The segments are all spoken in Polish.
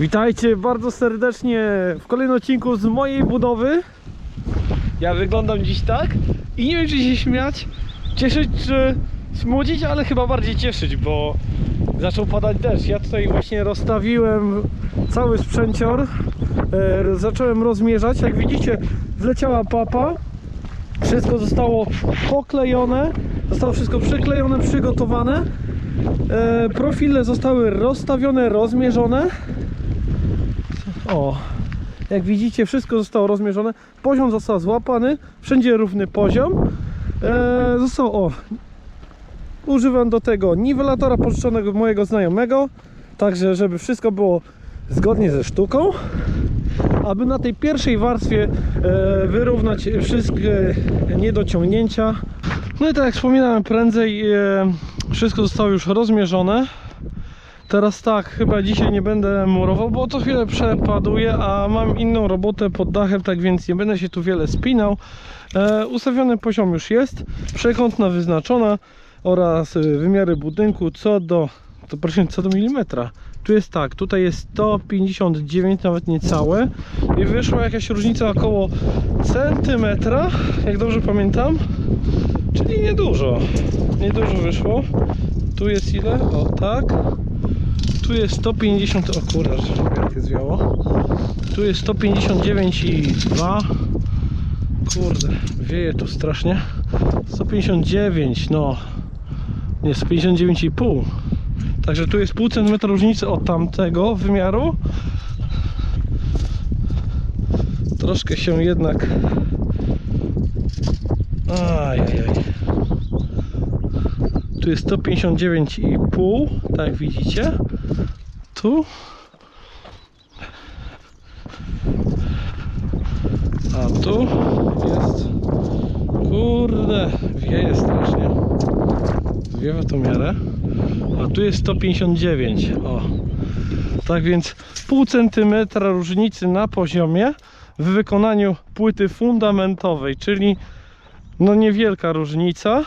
Witajcie bardzo serdecznie w kolejnym odcinku z mojej budowy. Ja wyglądam dziś tak i nie wiem czy się śmiać, cieszyć czy smucić, ale chyba bardziej cieszyć, bo zaczął padać deszcz. Ja tutaj właśnie rozstawiłem cały sprzęcior, e, zacząłem rozmierzać. Jak widzicie wleciała papa, wszystko zostało poklejone, zostało wszystko przyklejone, przygotowane. E, profile zostały rozstawione, rozmierzone. O, jak widzicie, wszystko zostało rozmierzone. Poziom został złapany, wszędzie równy poziom. E, został o. Używam do tego niwelatora pożyczonego mojego znajomego, także żeby wszystko było zgodnie ze sztuką. Aby na tej pierwszej warstwie e, wyrównać wszystkie niedociągnięcia. No i tak jak wspominałem prędzej, e, wszystko zostało już rozmierzone. Teraz tak, chyba dzisiaj nie będę murował, bo to chwilę przepaduje, a mam inną robotę pod dachem, tak więc nie będę się tu wiele spinał. E, ustawiony poziom już jest, przekątna wyznaczona oraz y, wymiary budynku co do, to proszę, co do milimetra. Tu jest tak, tutaj jest 159, nawet niecałe i wyszła jakaś różnica około centymetra, jak dobrze pamiętam, czyli niedużo, niedużo wyszło. Tu jest ile? O tak. Tu jest 150, o kurde, jak jest zwiało. Tu jest 159 i 2. Kurde, wieje tu strasznie. 159, no. Nie, 159,5. Także tu jest pół centymetra różnicy od tamtego wymiaru. Troszkę się jednak. Ajajaj. Tu jest 159,5, tak jak widzicie. Tu. A tu jest. Kurde, wieje strasznie. Wiewa tą miarę. A tu jest 159. O. Tak więc pół centymetra różnicy na poziomie w wykonaniu płyty fundamentowej, czyli no niewielka różnica.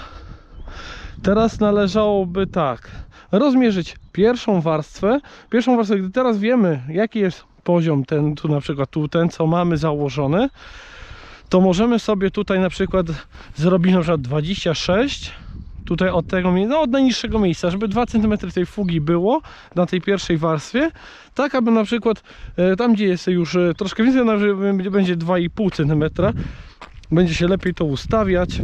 Teraz należałoby tak rozmierzyć pierwszą warstwę. Pierwszą warstwę, gdy teraz wiemy jaki jest poziom ten, tu na przykład tu ten co mamy założony, to możemy sobie tutaj na przykład zrobić na przykład 26 tutaj od tego no od najniższego miejsca, żeby 2 cm tej fugi było na tej pierwszej warstwie, tak aby na przykład e, tam gdzie jest już e, troszkę więcej, będzie 2,5 cm będzie się lepiej to ustawiać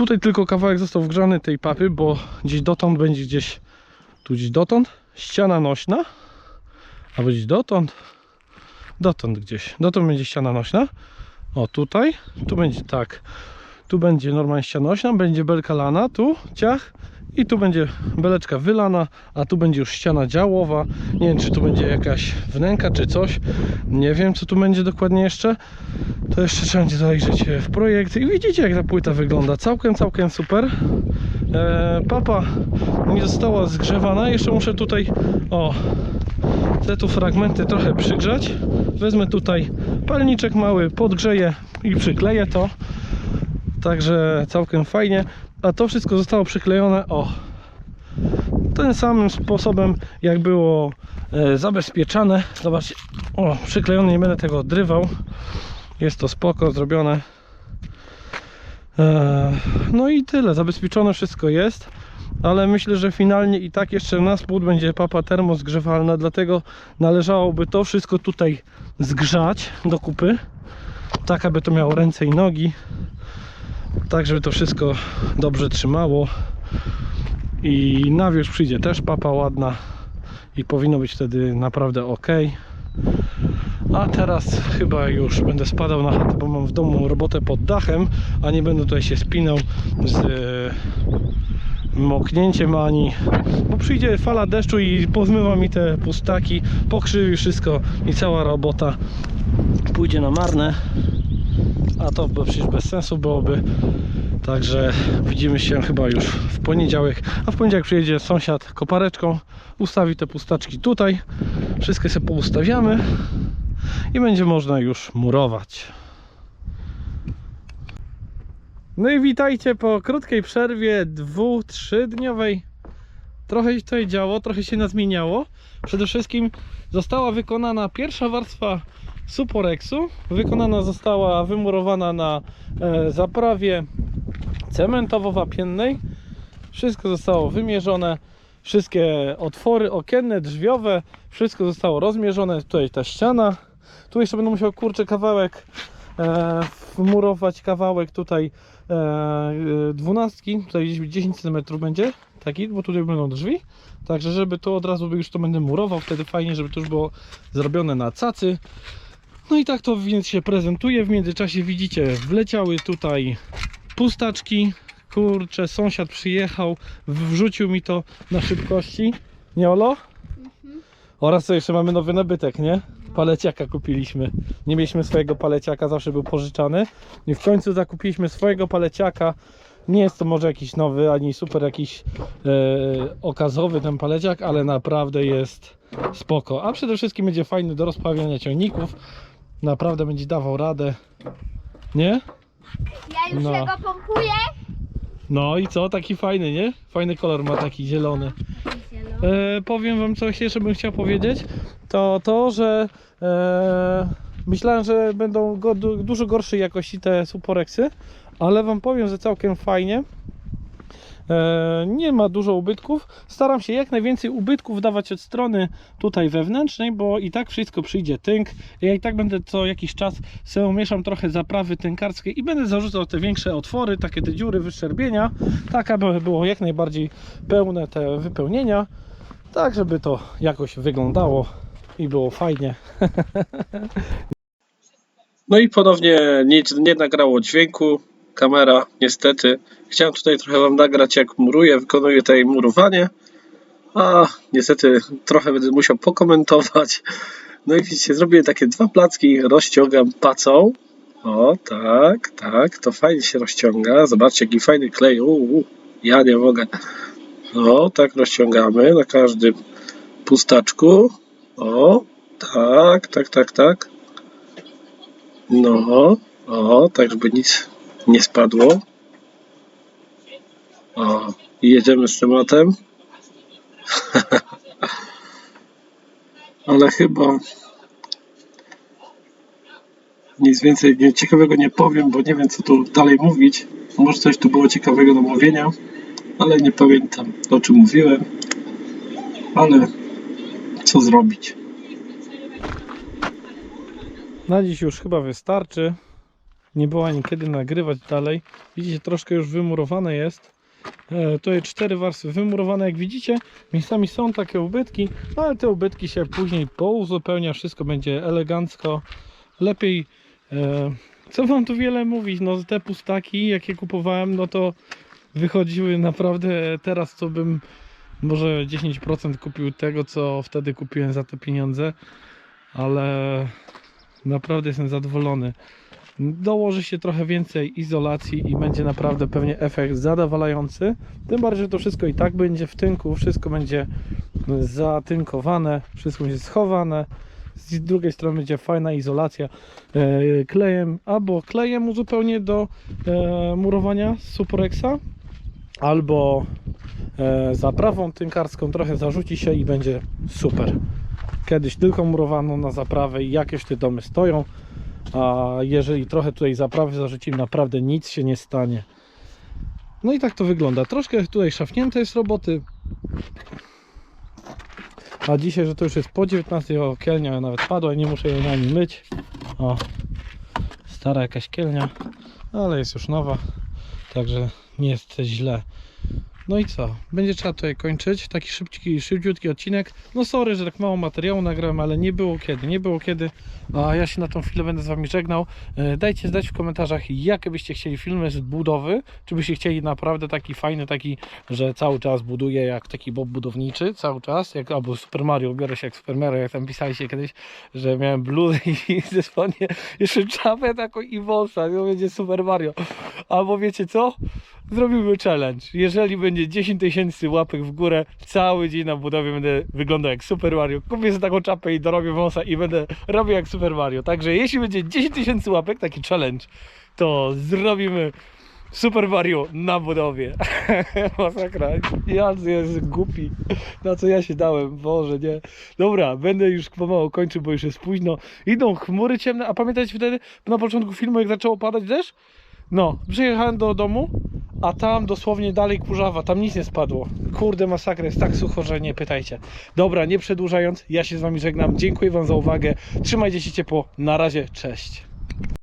Tutaj tylko kawałek został wgrzany tej papy, bo gdzieś dotąd będzie gdzieś, tu gdzieś dotąd, ściana nośna, albo gdzieś dotąd, dotąd gdzieś, dotąd będzie ściana nośna, o tutaj, tu będzie tak, tu będzie normalnie ściana nośna, będzie belka lana, tu ciach i tu będzie beleczka wylana, a tu będzie już ściana działowa, nie wiem czy tu będzie jakaś wnęka czy coś, nie wiem co tu będzie dokładnie jeszcze, to jeszcze trzeba będzie zajrzeć e, w projekt i widzicie jak ta płyta wygląda, całkiem, całkiem super. E, papa nie została zgrzewana, jeszcze muszę tutaj, o, te tu fragmenty trochę przygrzać. Wezmę tutaj palniczek mały, podgrzeję i przykleję to. Także całkiem fajnie. A to wszystko zostało przyklejone, o, tym samym sposobem jak było e, zabezpieczane. Zobaczcie, o, przyklejone, nie będę tego odrywał. Jest to spoko zrobione. Eee, No i tyle, zabezpieczone wszystko jest, ale myślę, że finalnie i tak jeszcze na spód będzie papa termozgrzewalna, dlatego należałoby to wszystko tutaj zgrzać do kupy, tak aby to miało ręce i nogi, tak żeby to wszystko dobrze trzymało i na wierzch przyjdzie też papa ładna i powinno być wtedy naprawdę ok. A teraz chyba już będę spadał na chatę, bo mam w domu robotę pod dachem, a nie będę tutaj się spinał z e, moknięciem ani. Bo przyjdzie fala deszczu i pozmywa mi te pustaki, pokrzywi wszystko i cała robota pójdzie na marne. A to by przecież bez sensu byłoby. Także widzimy się chyba już w poniedziałek. A w poniedziałek przyjedzie sąsiad kopareczką, ustawi te pustaczki tutaj. Wszystkie sobie poustawiamy i będzie można już murować. No i witajcie po krótkiej przerwie dwu, trzydniowej. trochę się tutaj działo, trochę się nazmieniało. Przede wszystkim została wykonana pierwsza warstwa Suporexu. Wykonana została, wymurowana na e, zaprawie cementowo-wapiennej. Wszystko zostało wymierzone. Wszystkie otwory okienne, drzwiowe, wszystko zostało rozmierzone. Tutaj ta ściana. Tu jeszcze będę musiał kurczę kawałek e, wmurować kawałek tutaj e, e, dwunastki, tutaj gdzieś 10 cm będzie taki, bo tutaj będą drzwi. Także żeby to od razu już to będę murował, wtedy fajnie, żeby to już było zrobione na cacy. No i tak to więc się prezentuje. W międzyczasie widzicie, wleciały tutaj pustaczki. Kurczę, sąsiad przyjechał, wrzucił mi to na szybkości. Nie Olo? Oraz co jeszcze mamy nowy nabytek, nie? Paleciaka kupiliśmy. Nie mieliśmy swojego paleciaka, zawsze był pożyczany. I w końcu zakupiliśmy swojego paleciaka. Nie jest to może jakiś nowy, ani super jakiś e, okazowy ten paleciak, ale naprawdę jest spoko. A przede wszystkim będzie fajny do rozprawiania ciągników. Naprawdę będzie dawał radę. Nie? Ja już No. jego pompuję. No i co? Taki fajny, nie? Fajny kolor ma taki zielony. E, powiem wam coś jeszcze bym chciał powiedzieć. To to, że e, myślałem, że będą go, du, dużo gorszej jakości te suporexy, ale wam powiem, że całkiem fajnie. E, nie ma dużo ubytków. Staram się jak najwięcej ubytków dawać od strony tutaj wewnętrznej, bo i tak wszystko przyjdzie tynk. Ja i tak będę co jakiś czas sobie umieszam trochę zaprawy tynkarskiej i będę zarzucał te większe otwory, takie te dziury, wyszczerbienia, tak aby było jak najbardziej pełne te wypełnienia, tak żeby to jakoś wyglądało i było fajnie. No i ponownie nic nie nagrało dźwięku. Kamera, niestety. Chciałem tutaj trochę Wam nagrać, jak muruję, wykonuję tutaj murowanie. A niestety trochę będę musiał pokomentować. No i widzicie, zrobię takie dwa placki, rozciągam pacą. O, tak, tak, to fajnie się rozciąga. Zobaczcie, jaki fajny klej. Uu, ja nie mogę. O, tak rozciągamy na każdym pustaczku. O, tak, tak, tak, tak. No, o, tak żeby nic nie spadło. O, jedziemy z tematem. Ale chyba nic więcej ciekawego nie powiem, bo nie wiem co tu dalej mówić. Może coś tu było ciekawego do mówienia, ale nie pamiętam o czym mówiłem. Ale co zrobić? Na dziś już chyba wystarczy. Nie było ani kiedy nagrywać dalej. Widzicie, troszkę już wymurowane jest. E, tutaj cztery warstwy wymurowane, jak widzicie. Miejscami są takie ubytki, no ale te ubytki się później pouzupełnia. Wszystko będzie elegancko. Lepiej. E, co wam tu wiele mówić? No te pustaki, jakie kupowałem, no to wychodziły naprawdę teraz, co bym może 10% kupił tego, co wtedy kupiłem za te pieniądze. Ale naprawdę jestem zadowolony. Dołoży się trochę więcej izolacji i będzie naprawdę pewnie efekt zadowalający. Tym bardziej, że to wszystko i tak będzie w tynku, wszystko będzie zatynkowane, wszystko będzie schowane. Z drugiej strony będzie fajna izolacja e, klejem, albo klejem uzupełnię do e, murowania Suporexa, albo e, zaprawą tynkarską trochę zarzuci się i będzie super. Kiedyś tylko murowano na zaprawę i jakieś te domy stoją, a jeżeli trochę tutaj zaprawy zarzucimy, naprawdę nic się nie stanie. No i tak to wygląda. Troszkę tutaj szafnięte jest roboty. A dzisiaj, że to już jest po 19, o kielnia nawet padła, nie muszę jej na nim myć. O, stara jakaś kielnia, ale jest już nowa, także nie jest źle. No i co? Będzie trzeba tutaj kończyć. Taki szybki, szybciutki odcinek. No sorry, że tak mało materiału nagrałem, ale nie było kiedy, nie było kiedy. A ja się na tą chwilę będę z Wami żegnał. E, Dajcie znać w komentarzach, jakie byście chcieli filmy z budowy. Czy byście chcieli naprawdę taki fajny, taki, że cały czas buduje jak taki bob budowniczy, cały czas, jak albo Super Mario, biorę się jak Super Mario, jak tam pisaliście kiedyś, że miałem bluzę i dosłownie jeszcze czapę taką i wąsa, to będzie Super Mario. Albo wiecie co? Zrobimy challenge. Jeżeli będzie 10 tysięcy łapek w górę, cały dzień na budowie będę wyglądał jak Super Mario. Kupię sobie taką czapę i dorobię wąsa i będę robił jak Super Mario. Także jeśli będzie 10 tysięcy łapek, taki challenge, to zrobimy Super Mario na budowie. Masakra. Ja jest głupi. Na co ja się dałem? Boże, nie. Dobra, będę już pomału kończył, bo już jest późno. Idą chmury ciemne, a pamiętacie wtedy na początku filmu, jak zaczęło padać deszcz? No, przyjechałem do domu, a tam dosłownie dalej kurzawa, tam nic nie spadło. Kurde, masakra, jest tak sucho, że nie pytajcie. Dobra, nie przedłużając, ja się z wami żegnam. Dziękuję wam za uwagę. Trzymajcie się ciepło. Na razie, cześć.